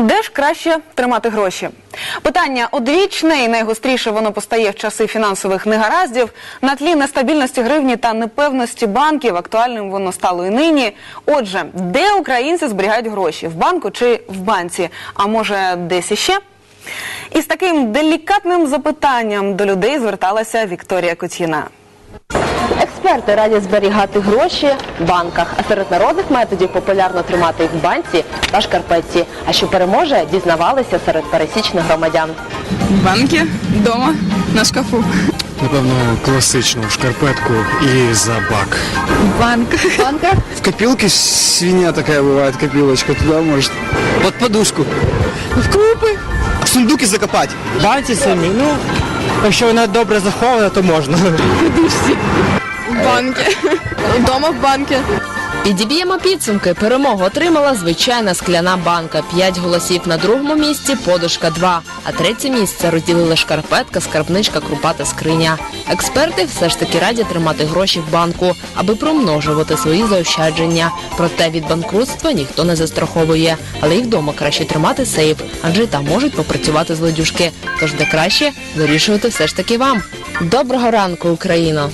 Де ж краще тримати гроші? Питання одвічне і найгостріше воно постає в часи фінансових негараздів. На тлі нестабільності гривні та непевності банків актуальним воно стало і нині. Отже, де українці зберігають гроші? В банку чи в банці? А може десь іще? Із таким делікатним запитанням до людей зверталася Вікторія Котіна. Експерти радять зберігати гроші в банках, а серед народних методів популярно тримати їх в банці та шкарпетці. А що переможе, дізнавалися серед пересічних громадян. В банке, дома, на шкафу. Напевно, класичну шкарпетку і за бак. Банк. Банка? В копилке свинья такая бывает, копилочка, туда может. Под подушку. В крупи, В сундуки закопать. в банці самі. Ну, якщо вона добре захована, то можна. В банке. Дома в банке. Підіб'ємо підсумки. Перемогу отримала звичайна скляна банка. П'ять голосів на другому місці, подушка 2. А третє місце розділили шкарпетка, скарбничка, крупа та скриня. Експерти все ж таки радять тримати гроші в банку, аби промножувати свої заощадження. Проте від банкрутства ніхто не застраховує. Але і вдома краще тримати сейф, адже там можуть попрацювати злодюжки. Тож де краще вирішувати все ж таки вам. Доброго ранку, Україно!